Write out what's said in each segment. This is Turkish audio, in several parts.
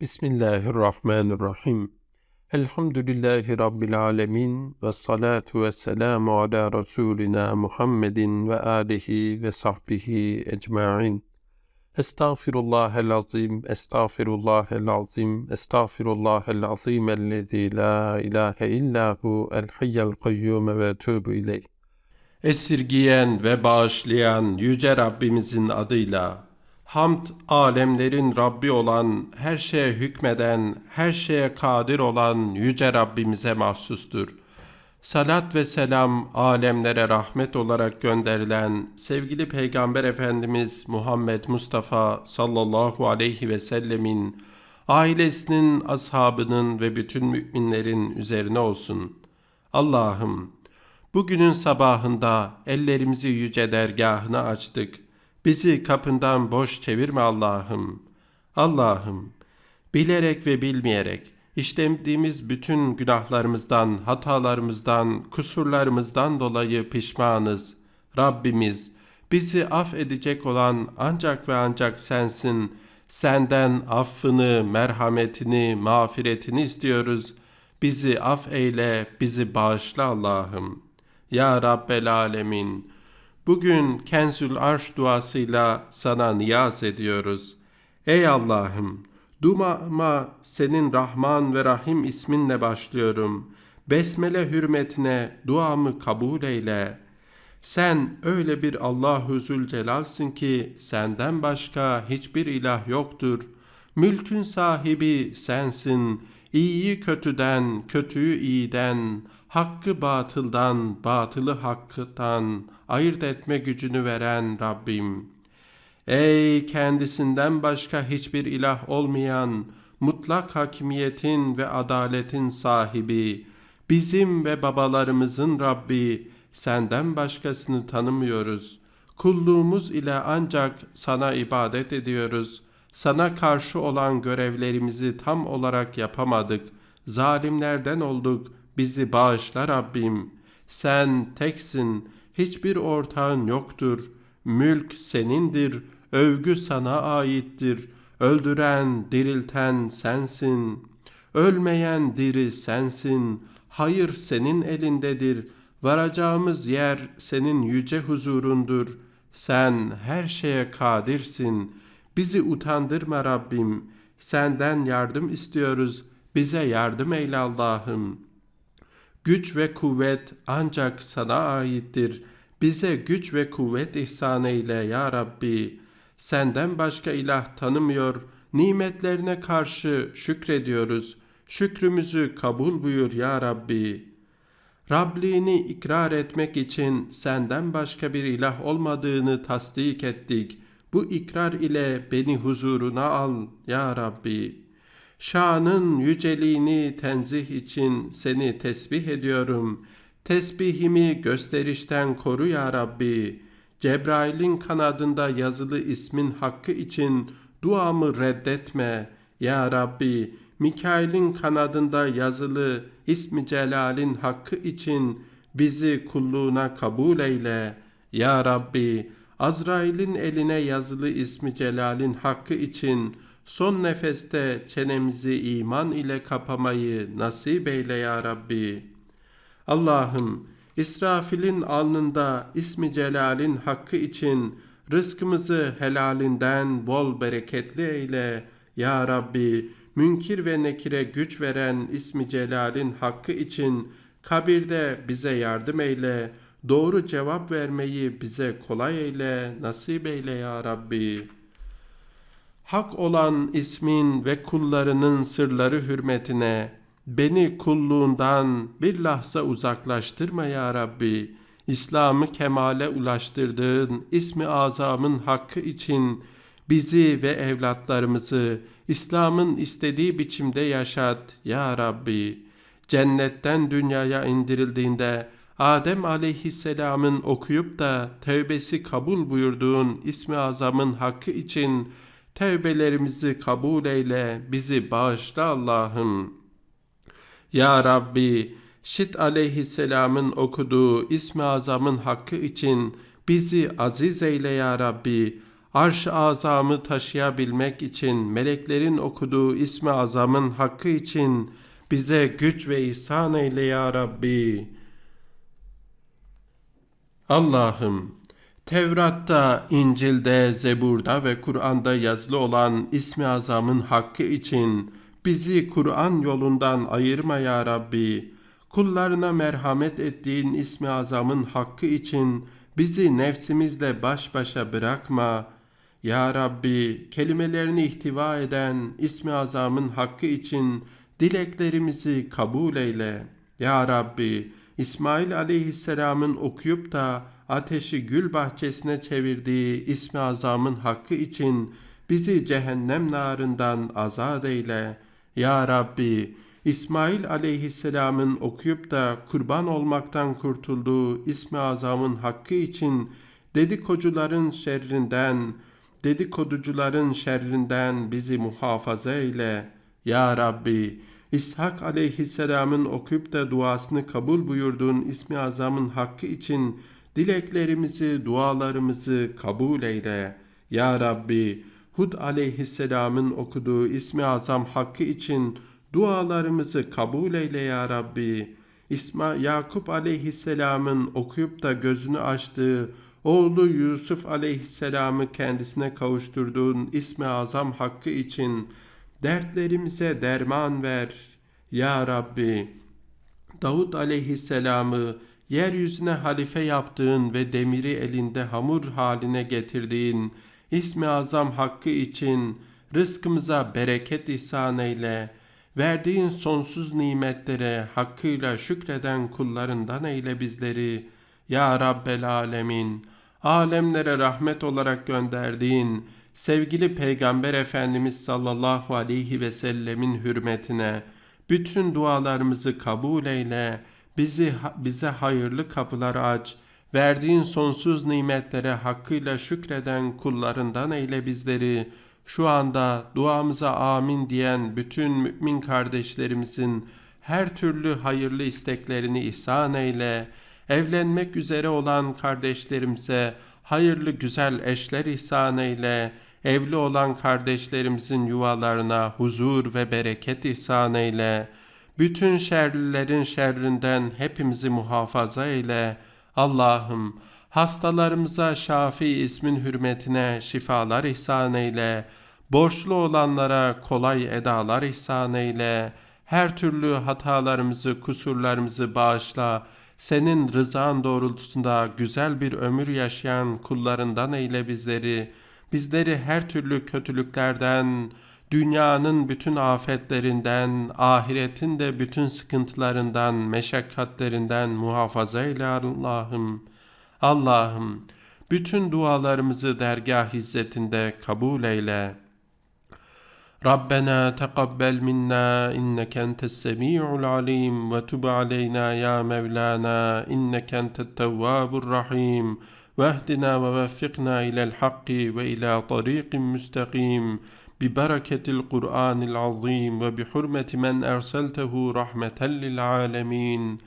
Bismillahirrahmanirrahim. Elhamdülillahi Rabbil alemin ve salatu ve selamu ala Resulina Muhammedin ve alihi ve sahbihi ecma'in. Estağfirullahel azim, estağfirullahel azim, estağfirullahel azim ellezî la ilahe illahu el hayyel kayyum ve tövbü ileyh. Esirgiyen ve bağışlayan Yüce Rabbimizin adıyla, hamd alemlerin Rabbi olan, her şeye hükmeden, her şeye kadir olan Yüce Rabbimize mahsustur. Salat ve selam alemlere rahmet olarak gönderilen sevgili Peygamber Efendimiz Muhammed Mustafa sallallahu aleyhi ve sellemin, ailesinin, ashabının ve bütün müminlerin üzerine olsun. Allah'ım, Bugünün sabahında ellerimizi yüce dergahına açtık. Bizi kapından boş çevirme Allah'ım. Allah'ım, bilerek ve bilmeyerek işlemdiğimiz bütün günahlarımızdan, hatalarımızdan, kusurlarımızdan dolayı pişmanız. Rabbimiz, bizi affedecek olan ancak ve ancak sensin. Senden affını, merhametini, mağfiretini istiyoruz. Bizi af eyle, bizi bağışla Allah'ım.'' Ya Rabbel Alemin, bugün Kenzül Arş duasıyla sana niyaz ediyoruz. Ey Allah'ım, duama senin Rahman ve Rahim isminle başlıyorum. Besmele hürmetine duamı kabul eyle. Sen öyle bir Allahu Zülcelal'sın ki senden başka hiçbir ilah yoktur. Mülkün sahibi sensin. İyiyi kötüden, kötüyü iyiden, hakkı batıldan, batılı hakkıdan ayırt etme gücünü veren Rabbim. Ey kendisinden başka hiçbir ilah olmayan, mutlak hakimiyetin ve adaletin sahibi, bizim ve babalarımızın Rabbi, senden başkasını tanımıyoruz. Kulluğumuz ile ancak sana ibadet ediyoruz. Sana karşı olan görevlerimizi tam olarak yapamadık. Zalimlerden olduk bizi bağışla Rabbim. Sen teksin, hiçbir ortağın yoktur. Mülk senindir, övgü sana aittir. Öldüren, dirilten sensin. Ölmeyen diri sensin. Hayır senin elindedir. Varacağımız yer senin yüce huzurundur. Sen her şeye kadirsin. Bizi utandırma Rabbim. Senden yardım istiyoruz. Bize yardım eyle Allah'ım.'' Güç ve kuvvet ancak sana aittir. Bize güç ve kuvvet ihsan eyle ya Rabbi. Senden başka ilah tanımıyor. Nimetlerine karşı şükrediyoruz. Şükrümüzü kabul buyur ya Rabbi. Rabliğini ikrar etmek için senden başka bir ilah olmadığını tasdik ettik. Bu ikrar ile beni huzuruna al ya Rabbi.'' Şanın yüceliğini tenzih için seni tesbih ediyorum. Tesbihimi gösterişten koru ya Rabbi. Cebrail'in kanadında yazılı ismin hakkı için duamı reddetme ya Rabbi. Mikail'in kanadında yazılı ismi celalin hakkı için bizi kulluğuna kabul eyle. Ya Rabbi, Azrail'in eline yazılı ismi celalin hakkı için Son nefeste çenemizi iman ile kapamayı nasip eyle ya Rabbi. Allah'ım İsrafil'in alnında ismi celalin hakkı için rızkımızı helalinden bol bereketli eyle ya Rabbi. Münkir ve nekire güç veren ismi celalin hakkı için kabirde bize yardım eyle. Doğru cevap vermeyi bize kolay eyle, nasip eyle ya Rabbi.'' Hak olan ismin ve kullarının sırları hürmetine beni kulluğundan bir lahza uzaklaştırma ya Rabbi. İslam'ı kemale ulaştırdığın ismi azamın hakkı için bizi ve evlatlarımızı İslam'ın istediği biçimde yaşat ya Rabbi. Cennetten dünyaya indirildiğinde Adem aleyhisselamın okuyup da tevbesi kabul buyurduğun ismi azamın hakkı için Tevbelerimizi kabul eyle, bizi bağışla Allah'ım. Ya Rabbi, Şit aleyhisselamın okuduğu İsmi Azam'ın hakkı için bizi aziz eyle ya Rabbi. arş-ı azamı taşıyabilmek için, meleklerin okuduğu ismi azamın hakkı için bize güç ve ihsan eyle ya Rabbi. Allah'ım, Tevrat'ta, İncil'de, Zebur'da ve Kur'an'da yazılı olan ismi azamın hakkı için bizi Kur'an yolundan ayırma ya Rabbi. Kullarına merhamet ettiğin ismi azamın hakkı için bizi nefsimizle baş başa bırakma. Ya Rabbi, kelimelerini ihtiva eden ismi azamın hakkı için dileklerimizi kabul eyle. Ya Rabbi, İsmail aleyhisselamın okuyup da ateşi gül bahçesine çevirdiği ismi azamın hakkı için bizi cehennem narından azat eyle. Ya Rabbi, İsmail aleyhisselamın okuyup da kurban olmaktan kurtulduğu ismi azamın hakkı için dedikocuların şerrinden, dedikoducuların şerrinden bizi muhafaza eyle. Ya Rabbi, İshak aleyhisselamın okuyup da duasını kabul buyurduğun ismi azamın hakkı için dileklerimizi, dualarımızı kabul eyle. Ya Rabbi, Hud aleyhisselamın okuduğu ismi azam hakkı için dualarımızı kabul eyle ya Rabbi. İsma Yakup aleyhisselamın okuyup da gözünü açtığı oğlu Yusuf aleyhisselamı kendisine kavuşturduğun ismi azam hakkı için dertlerimize derman ver. Ya Rabbi, Davud aleyhisselamı yeryüzüne halife yaptığın ve demiri elinde hamur haline getirdiğin ismi azam hakkı için rızkımıza bereket ihsan eyle. Verdiğin sonsuz nimetlere hakkıyla şükreden kullarından eyle bizleri. Ya Rabbel Alemin, alemlere rahmet olarak gönderdiğin sevgili Peygamber Efendimiz sallallahu aleyhi ve sellemin hürmetine bütün dualarımızı kabul eyle. Bizi bize hayırlı kapılar aç. Verdiğin sonsuz nimetlere hakkıyla şükreden kullarından eyle bizleri. Şu anda duamıza amin diyen bütün mümin kardeşlerimizin her türlü hayırlı isteklerini ihsan eyle. Evlenmek üzere olan kardeşlerimize hayırlı güzel eşler ihsan eyle. Evli olan kardeşlerimizin yuvalarına huzur ve bereket ihsan eyle. Bütün şerlilerin şerrinden hepimizi muhafaza eyle. Allah'ım hastalarımıza Şafi ismin hürmetine şifalar ihsan eyle. Borçlu olanlara kolay edalar ihsan eyle. Her türlü hatalarımızı, kusurlarımızı bağışla. Senin rızan doğrultusunda güzel bir ömür yaşayan kullarından eyle bizleri. Bizleri her türlü kötülüklerden, dünyanın bütün afetlerinden, ahiretin de bütün sıkıntılarından, meşakkatlerinden muhafaza eyle Allah'ım. Allah'ım bütün dualarımızı dergah izzetinde kabul eyle. Rabbena tekabbel minna inneke entes semi'ul alim ve tub aleyna ya Mevlana inneke entet tevvabur rahim. Vehdina ve veffikna ilel hakki ve ila tariqin müstakim. ببركة القرآن العظيم وبحرمة من أرسلته رحمة للعالمين.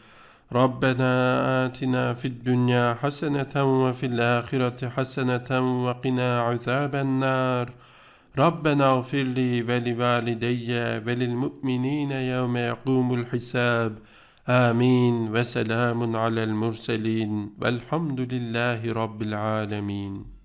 ربنا آتنا في الدنيا حسنة وفي الآخرة حسنة وقنا عذاب النار. ربنا اغفر لي ولوالدي وللمؤمنين يوم يقوم الحساب. آمين. وسلام على المرسلين. والحمد لله رب العالمين.